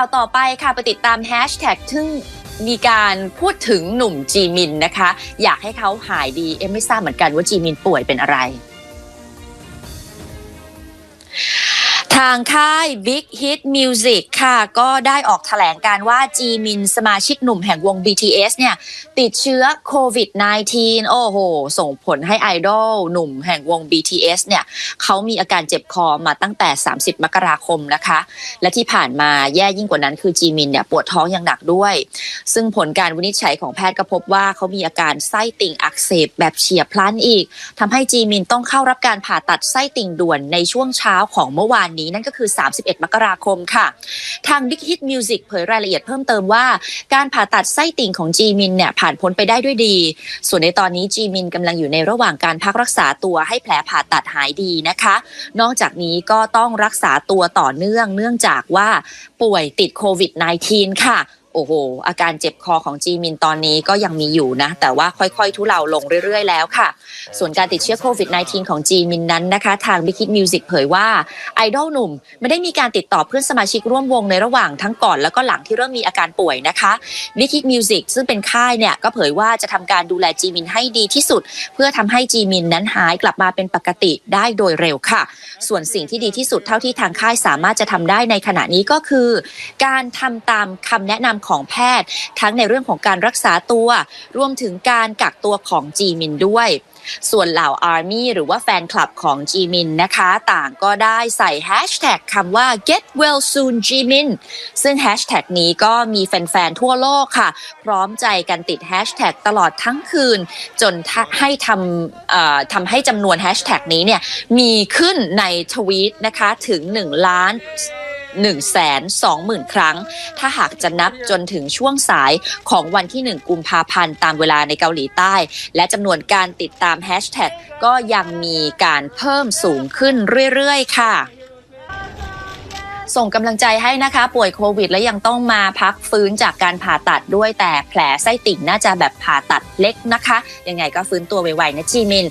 ข่าวต่อไปค่ะไปติดตามแฮชแท็กทึ่งมีการพูดถึงหนุ่มจีมินนะคะ อยากให้เขาหายดี เอ็มไม่ทราบเหมือนกันว่าจีมินป่วยเป็นอะไร ทางค่าย Big Hit Music ค่ะ ก็ได้ออกแถลงการว่าจีมินสมาชิกหนุ่มแห่งวง BTS เนี่ย ติดเชื้อโควิด -19 โอ้โห ส่งผลให้ไอดอลหนุ่มแห่งวง BTS เนี่ยเขามีอาการเจ็บคอมาตั้งแต่ 30 มกราคมนะคะ และที่ผ่านมาแย่ยิ่งกว่านั้นคือจีมินเนี่ยปวดท้องอย่างหนักด้วย ซึ่งผลการวินิจฉัยของแพทย์ก็พบว่าเขามีอาการไส้ติ่งอักเสบแบบเฉียบพลันอีกทำให้จีมินต้องเข้ารับการผ่าตัดไส้ติ่งด่วนในช่วงเช้าของเมื่อวานนี้นั่นก็คือ 31 มกราคมค่ะ ทาง Big Hit Music เผยรายละเอียดเพิ่มเติมว่า การผ่าตัดไส้ติ่งของจีมินเนี่ยผ่านพ้นไปได้ด้วยดี ส่วนในตอนนี้จีมินกำลังอยู่ในระหว่างการพักรักษาตัวให้แผลผ่าตัดหายดีนะคะ นอกจากนี้ก็ต้องรักษาตัวต่อเนื่องเนื่องจากว่าป่วยติดโควิด -19 ค่ะ อ้โห อาการเจ็บคอของจีมินตอนนี้ก็ยังมีอยู่นะ แต่ว่าค่อยๆ ทุเลาลงเรื่อยๆ แล้วค่ะ ส่วนการติดเชื้อโควิด -19 ของจีมินนั้นนะคะ ทาง Big Hit Music เผยว่า ไอดอลหนุ่ม ไม่ได้มีการติดต่อเพื่อนสมาชิกร่วมวงในระหว่างทั้งก่อนแล้วก็หลังที่เริ่มมีอาการป่วยนะคะ Big Hit Music ซึ่งเป็นค่ายเนี่ยก็เผยว่าจะทำการดูแลจีมินให้ดีที่สุด เพื่อทำให้จีมินนั้นหายกลับมาเป็นปกติได้โดยเร็วค่ะ ส่วนสิ่งที่ดีที่สุดเท่าที่ทางค่ายสามารถจะทำได้ในขณะนี้ก็คือ การทำตามคำแนะนำของแพทย์ ทั้งในเรื่องของการรักษาตัว รวมถึงการกักตัวของจีมินด้วยส่วนเหล่า Army หรือว่าแฟนคลับของจีมินนะคะ ต่างก็ได้ใส่แฮชแท็กคำว่า get well soon จีมินซึ่งแฮชแท็กนี้ก็มีแฟนๆ ทั่วโลกค่ะ พร้อมใจกันติดแฮชแท็กตลอดทั้งคืน จนให้ทำทำให้จำนวนแฮชแท็กนี้เนี่ย มีขึ้นในทวีตนะคะถึง 1 ล้าน 1 2 0 0 0 0 ครั้ง ถ้าหากจะนับจนถึงช่วงสายของวันที่ 1 กุมภาพันธ์ตามเวลาในเกาหลีใต้ และจำนวนการติดตามแฮชแท็กก็ยังมีการเพิ่มสูงขึ้นเรื่อยๆ ค่ะส่งกำลังใจให้นะคะป่วยโควิดและยังต้องมาพักฟื้นจากการผ่าตัดด้วยแต่แผลไส้ติ่งน่าจะแบบผ่าตัดเล็กนะคะ ยังไงก็ฟื้นตัวไวๆนะจีมิน